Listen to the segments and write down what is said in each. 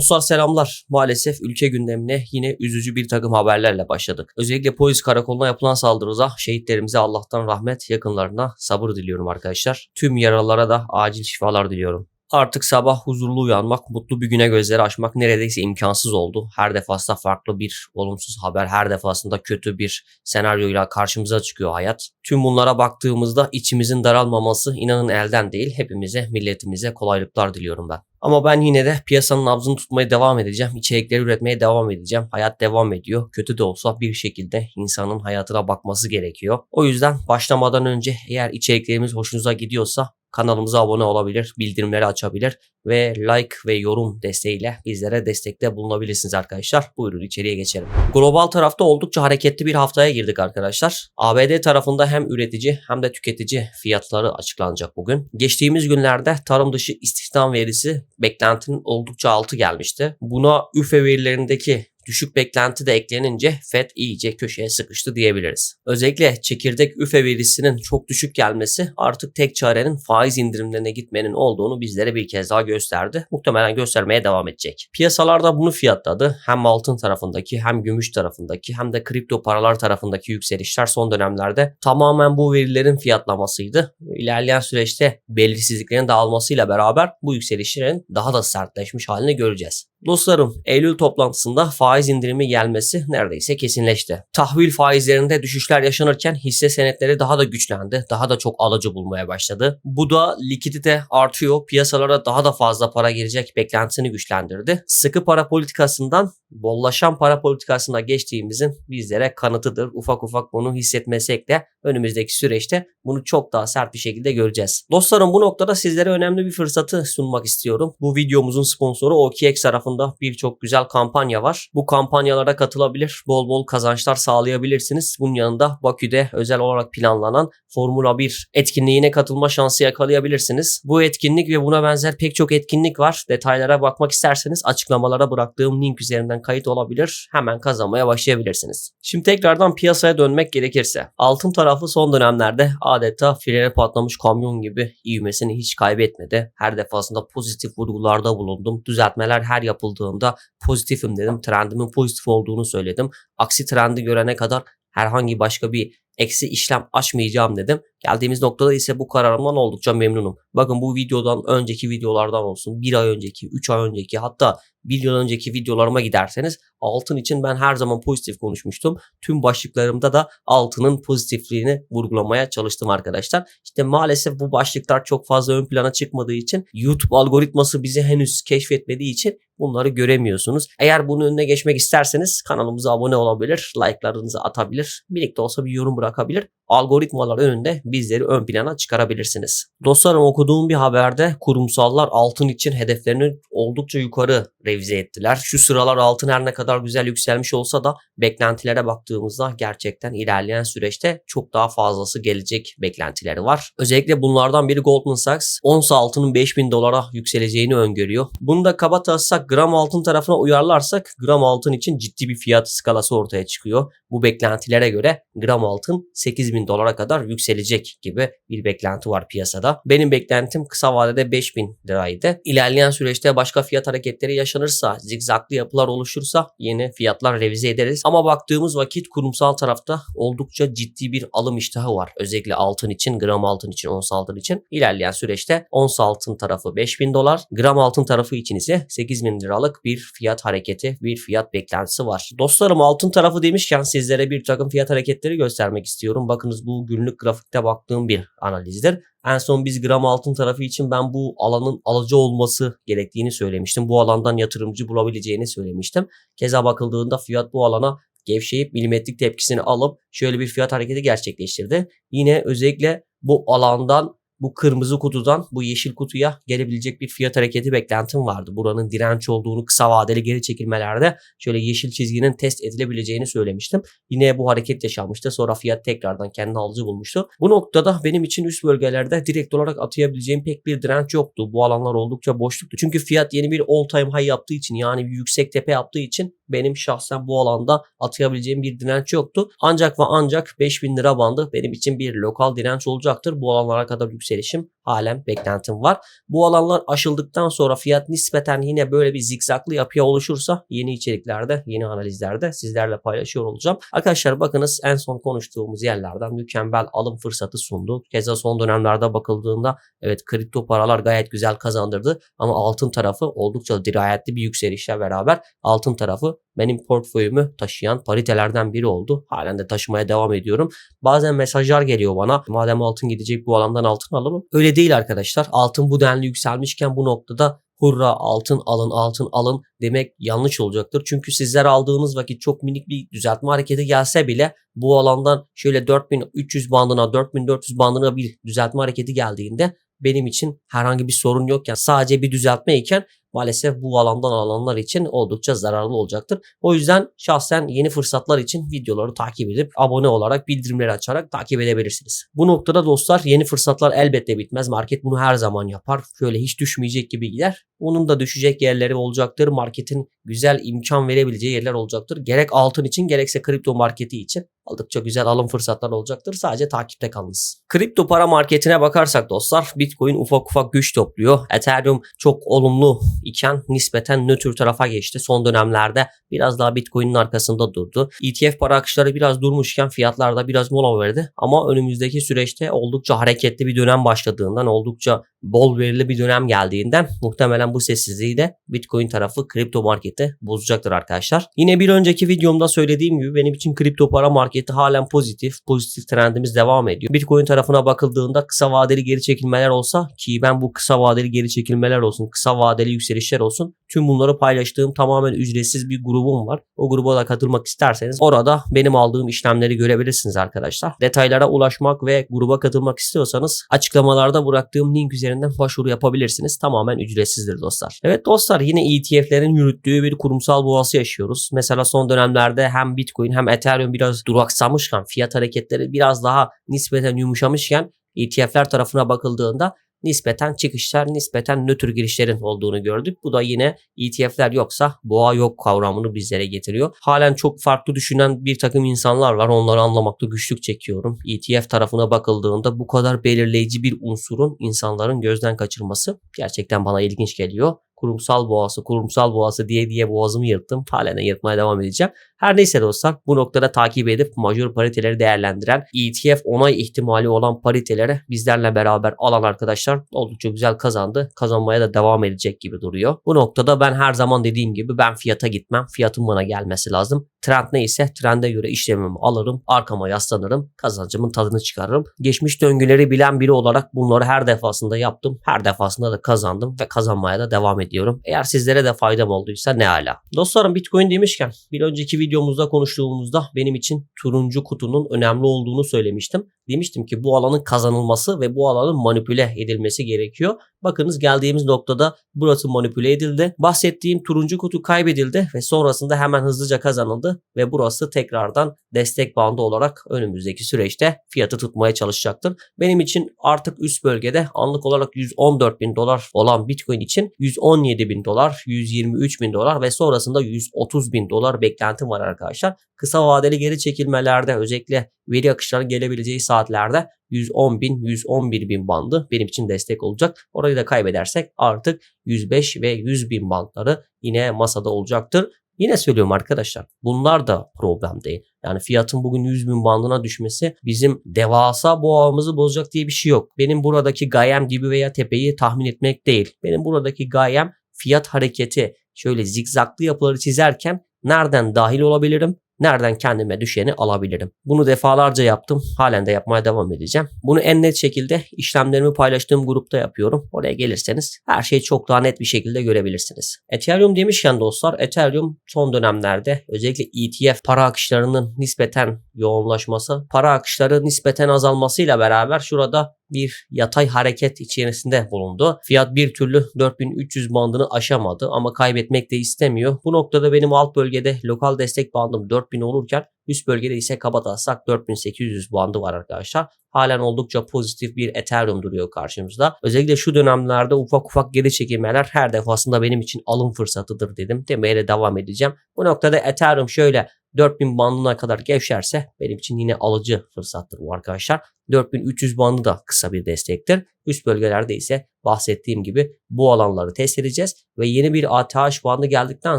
Dostlar selamlar. Maalesef ülke gündemine yine üzücü bir takım haberlerle başladık. Özellikle polis karakoluna yapılan saldırıda şehitlerimize Allah'tan rahmet, yakınlarına sabır diliyorum arkadaşlar. Tüm yaralılara da acil şifalar diliyorum. Artık sabah huzurlu uyanmak, mutlu bir güne gözleri açmak neredeyse imkansız oldu. Her defasında farklı bir olumsuz haber, her defasında kötü bir senaryoyla karşımıza çıkıyor hayat. Tüm bunlara baktığımızda içimizin daralmaması inanın elden değil, hepimize, milletimize kolaylıklar diliyorum ben. Ama ben yine de piyasanın nabzını tutmaya devam edeceğim. İçerikleri üretmeye devam edeceğim. Hayat devam ediyor. Kötü de olsa bir şekilde insanın hayatına bakması gerekiyor. O yüzden başlamadan önce eğer içeriklerimiz hoşunuza gidiyorsa kanalımıza abone olabilir, bildirimleri açabilir ve like ve yorum desteğiyle bizlere destekte bulunabilirsiniz arkadaşlar. Buyurun içeriye geçelim. Global tarafta oldukça hareketli bir haftaya girdik arkadaşlar. ABD tarafında hem üretici hem de tüketici fiyatları açıklanacak bugün. Geçtiğimiz günlerde tarım dışı istihdam verisi beklentinin oldukça altı gelmişti. Buna üfe verilerindeki düşük beklenti de eklenince FED iyice köşeye sıkıştı diyebiliriz. Özellikle çekirdek üfe verisinin çok düşük gelmesi artık tek çarenin faiz indirimlerine gitmenin olduğunu bizlere bir kez daha gösterdi. Muhtemelen göstermeye devam edecek. Piyasalarda bunu fiyatladı. Hem altın tarafındaki hem gümüş tarafındaki hem de kripto paralar tarafındaki yükselişler son dönemlerde tamamen bu verilerin fiyatlamasıydı. İlerleyen süreçte belirsizliklerin dağılmasıyla beraber bu yükselişlerin daha da sertleşmiş halini göreceğiz. Dostlarım, Eylül toplantısında faiz indirimi gelmesi neredeyse kesinleşti. Tahvil faizlerinde düşüşler yaşanırken hisse senetleri daha da güçlendi, daha da çok alıcı bulmaya başladı. Bu da likidite artıyor, piyasalara daha da fazla para girecek beklentisini güçlendirdi. Sıkı para politikasından bollaşan para politikasına geçtiğimizin bizlere kanıtıdır. Ufak ufak bunu hissetmesek de önümüzdeki süreçte bunu çok daha sert bir şekilde göreceğiz. Dostlarım bu noktada sizlere önemli bir fırsatı sunmak istiyorum. Bu videomuzun sponsoru OKX tarafında birçok güzel kampanya var. Bu kampanyalara katılabilir, bol bol kazançlar sağlayabilirsiniz. Bunun yanında Bakü'de özel olarak planlanan Formula 1 etkinliğine katılma şansı yakalayabilirsiniz. Bu etkinlik ve buna benzer pek çok etkinlik var. Detaylara bakmak isterseniz açıklamalara bıraktığım link üzerinden kayıt olabilir. Hemen kazanmaya başlayabilirsiniz. Şimdi tekrardan piyasaya dönmek gerekirse. Altın tarafı son dönemlerde adeta frene patlamış kamyon gibi ivmesini hiç kaybetmedi. Her defasında pozitif vurgularda bulundum. Düzeltmeler her yapıldığında pozitifim dedim. Trendimin pozitif olduğunu söyledim. Aksi trendi görene kadar herhangi başka bir eksi işlem açmayacağım dedim. Geldiğimiz noktada ise bu kararımdan oldukça memnunum. Bakın bu videodan önceki videolardan olsun, bir ay önceki, üç ay önceki hatta bir yıl önceki videolarıma giderseniz altın için ben her zaman pozitif konuşmuştum. Tüm başlıklarımda da altının pozitifliğini vurgulamaya çalıştım arkadaşlar. İşte maalesef bu başlıklar çok fazla ön plana çıkmadığı için YouTube algoritması bizi henüz keşfetmediği için bunları göremiyorsunuz. Eğer bunun önüne geçmek isterseniz kanalımıza abone olabilir, like'larınızı atabilir, birlikte olsa bir yorum bırakabilir. Algoritmalar önünde bizleri ön plana çıkarabilirsiniz. Dostlarım okuduğum bir haberde kurumsallar altın için hedeflerini oldukça yukarı revize ettiler. Şu sıralar altın her ne kadar güzel yükselmiş olsa da beklentilere baktığımızda gerçekten ilerleyen süreçte çok daha fazlası gelecek beklentileri var. Özellikle bunlardan biri Goldman Sachs ons altının 5000 dolara yükseleceğini öngörüyor. Bunu da kaba taslak gram altın tarafına uyarlarsak gram altın için ciddi bir fiyat skalası ortaya çıkıyor. Bu beklentilere göre gram altın 8000 dolara kadar yükselecek gibi bir beklenti var piyasada. Benim beklentim kısa vadede 5000 liraydı. İlerleyen süreçte başka fiyat hareketleri yaşanırsa, zigzaglı yapılar oluşursa yeni fiyatlar revize ederiz. Ama baktığımız vakit kurumsal tarafta oldukça ciddi bir alım iştahı var. Özellikle altın için, gram altın için, ons altın için. İlerleyen süreçte ons altın tarafı 5000 dolar, gram altın tarafı için ise 8000 liralık bir fiyat hareketi, bir fiyat beklentisi var. Dostlarım altın tarafı demişken sizlere bir takım fiyat hareketleri göstermek istiyorum. Bakınız bu günlük grafikte baktığım bir analizdir. En son biz gram altın tarafı için ben bu alanın alıcı olması gerektiğini söylemiştim. Bu alandan yatırımcı bulabileceğini söylemiştim. Keza bakıldığında fiyat bu alana gevşeyip milimetrik tepkisini alıp şöyle bir fiyat hareketi gerçekleştirdi. Yine özellikle bu alandan bu kırmızı kutudan bu yeşil kutuya gelebilecek bir fiyat hareketi beklentim vardı. Buranın direnç olduğunu kısa vadeli geri çekilmelerde şöyle yeşil çizginin test edilebileceğini söylemiştim. Yine bu hareket yaşanmıştı. Sonra fiyat tekrardan kendini alıcı bulmuştu. Bu noktada benim için üst bölgelerde direkt olarak atayabileceğim pek bir direnç yoktu. Bu alanlar oldukça boşluktu. Çünkü fiyat yeni bir all time high yaptığı için yani bir yüksek tepe yaptığı için benim şahsen bu alanda atayabileceğim bir direnç yoktu. Ancak ve ancak 5000 lira bandı benim için bir lokal direnç olacaktır. Bu alanlara kadar yükselişim halen beklentim var. Bu alanlar aşıldıktan sonra fiyat nispeten yine böyle bir zikzaklı yapıya oluşursa yeni içeriklerde, yeni analizlerde sizlerle paylaşıyor olacağım. Arkadaşlar bakınız en son konuştuğumuz yerlerden mükemmel alım fırsatı sundu. Keza son dönemlerde bakıldığında evet kripto paralar gayet güzel kazandırdı ama altın tarafı oldukça dirayetli bir yükselişle beraber altın tarafı benim portföyümü taşıyan paritelerden biri oldu. Halen de taşımaya devam ediyorum. Bazen mesajlar geliyor bana. Madem altın gidecek bu alandan altın alalım. Öyle değil arkadaşlar. Altın bu denli yükselmişken bu noktada hurra altın alın altın alın demek yanlış olacaktır. Çünkü sizler aldığınız vakit çok minik bir düzeltme hareketi gelse bile bu alandan şöyle 4300 bandına 4400 bandına bir düzeltme hareketi geldiğinde benim için herhangi bir sorun yokken sadece bir düzeltme iken maalesef bu alandan alanlar için oldukça zararlı olacaktır. O yüzden şahsen yeni fırsatlar için videoları takip edip abone olarak bildirimleri açarak takip edebilirsiniz. Bu noktada dostlar yeni fırsatlar elbette bitmez. Market bunu her zaman yapar. Şöyle hiç düşmeyecek gibi gider. Onun da düşecek yerleri olacaktır. Marketin güzel imkan verebileceği yerler olacaktır. Gerek altın için gerekse kripto marketi için aldıkça güzel alım fırsatları olacaktır. Sadece takipte kalınız. Kripto para marketine bakarsak dostlar Bitcoin ufak ufak güç topluyor. Ethereum çok olumlu iken nispeten nötr tarafa geçti. Son dönemlerde biraz daha Bitcoin'in arkasında durdu. ETF para akışları biraz durmuşken fiyatlarda biraz mola verdi. Ama önümüzdeki süreçte oldukça hareketli bir dönem başladığından, oldukça bol verili bir dönem geldiğinden muhtemelen bu sessizliği de Bitcoin tarafı kripto markete bozacaktır arkadaşlar. Yine bir önceki videomda söylediğim gibi benim için kripto para marketi halen pozitif. Pozitif trendimiz devam ediyor. Bitcoin tarafına bakıldığında kısa vadeli geri çekilmeler olsa ki ben bu kısa vadeli geri çekilmeler olsun, kısa vadeli yükselişler olsun tüm bunları paylaştığım tamamen ücretsiz bir grubum var. O gruba da katılmak isterseniz orada benim aldığım işlemleri görebilirsiniz arkadaşlar. Detaylara ulaşmak ve gruba katılmak istiyorsanız açıklamalarda bıraktığım link üzerinden başvuru yapabilirsiniz. Tamamen ücretsizdir dostlar. Evet dostlar yine ETF'lerin yürüttüğü bir kurumsal boğası yaşıyoruz. Mesela son dönemlerde hem Bitcoin hem Ethereum biraz duraksamışken fiyat hareketleri biraz daha nispeten yumuşamışken ETF'ler tarafına bakıldığında nispeten çıkışlar, nispeten nötr girişlerin olduğunu gördük. Bu da yine ETF'ler yoksa boğa yok kavramını bizlere getiriyor. Halen çok farklı düşünen bir takım insanlar var. Onları anlamakta güçlük çekiyorum. ETF tarafına bakıldığında bu kadar belirleyici bir unsurun insanların gözden kaçırması gerçekten bana ilginç geliyor kurumsal boğası, kurumsal boğası diye diye boğazımı yırttım. Halen yırtmaya devam edeceğim. Her neyse dostlar bu noktada takip edip major pariteleri değerlendiren ETF onay ihtimali olan paritelere bizlerle beraber alan arkadaşlar oldukça güzel kazandı. Kazanmaya da devam edecek gibi duruyor. Bu noktada ben her zaman dediğim gibi ben fiyata gitmem. Fiyatın bana gelmesi lazım. Trend neyse trende göre işlemimi alırım. Arkama yaslanırım. Kazancımın tadını çıkarırım. Geçmiş döngüleri bilen biri olarak bunları her defasında yaptım. Her defasında da kazandım ve kazanmaya da devam ediyorum. Eğer sizlere de faydam olduysa ne ala. Dostlarım Bitcoin demişken bir önceki videomuzda konuştuğumuzda benim için turuncu kutunun önemli olduğunu söylemiştim. Demiştim ki bu alanın kazanılması ve bu alanın manipüle edilmesi gerekiyor. Bakınız geldiğimiz noktada burası manipüle edildi. Bahsettiğim turuncu kutu kaybedildi ve sonrasında hemen hızlıca kazanıldı ve burası tekrardan destek bandı olarak önümüzdeki süreçte fiyatı tutmaya çalışacaktır. Benim için artık üst bölgede anlık olarak 114 bin dolar olan Bitcoin için 117 bin dolar, 123 bin dolar ve sonrasında 130 bin dolar beklentim var arkadaşlar. Kısa vadeli geri çekilmelerde özellikle veri akışları gelebileceği saatlerde 110 bin, 111 bin bandı benim için destek olacak. Orayı da kaybedersek artık 105 ve 100 bin bandları yine masada olacaktır. Yine söylüyorum arkadaşlar bunlar da problem değil. Yani fiyatın bugün 100 bin bandına düşmesi bizim devasa boğamızı bozacak diye bir şey yok. Benim buradaki gayem dibi veya tepeyi tahmin etmek değil. Benim buradaki gayem fiyat hareketi şöyle zikzaklı yapıları çizerken nereden dahil olabilirim? Nereden kendime düşeni alabilirim. Bunu defalarca yaptım. Halen de yapmaya devam edeceğim. Bunu en net şekilde işlemlerimi paylaştığım grupta yapıyorum. Oraya gelirseniz her şeyi çok daha net bir şekilde görebilirsiniz. Ethereum demişken dostlar Ethereum son dönemlerde özellikle ETF para akışlarının nispeten yoğunlaşması, para akışları nispeten azalmasıyla beraber şurada bir yatay hareket içerisinde bulundu. Fiyat bir türlü 4300 bandını aşamadı ama kaybetmek de istemiyor. Bu noktada benim alt bölgede lokal destek bandım 4000 olurken üst bölgede ise kabataslak 4800 bandı var arkadaşlar. Halen oldukça pozitif bir Ethereum duruyor karşımızda. Özellikle şu dönemlerde ufak ufak geri çekilmeler her defasında benim için alım fırsatıdır dedim. Demeye de devam edeceğim. Bu noktada Ethereum şöyle 4000 bandına kadar gevşerse benim için yine alıcı fırsattır bu arkadaşlar. 4300 bandı da kısa bir destektir. Üst bölgelerde ise bahsettiğim gibi bu alanları test edeceğiz ve yeni bir ATH bandı geldikten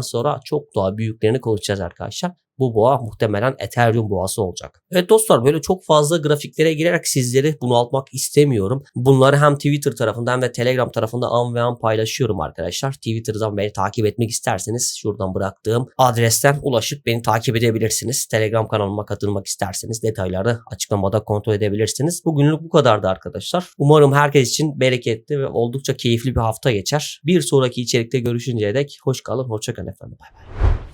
sonra çok daha büyüklerini konuşacağız arkadaşlar. Bu boğa muhtemelen Ethereum boğası olacak. Evet dostlar böyle çok fazla grafiklere girerek sizleri bunaltmak istemiyorum. Bunları hem Twitter tarafından ve Telegram tarafında an ve an paylaşıyorum arkadaşlar. Twitter'dan beni takip etmek isterseniz şuradan bıraktığım adresten ulaşıp beni takip edebilirsiniz. Telegram kanalıma katılmak isterseniz detayları açıklamada kontrol edebilirsiniz. Bugünlük bu kadardı arkadaşlar. Umarım herkes için bereketli ve oldukça keyifli bir hafta geçer. Bir sonraki içerikte görüşünceye dek hoş kalın, hoşça kalın efendim. Bay bay.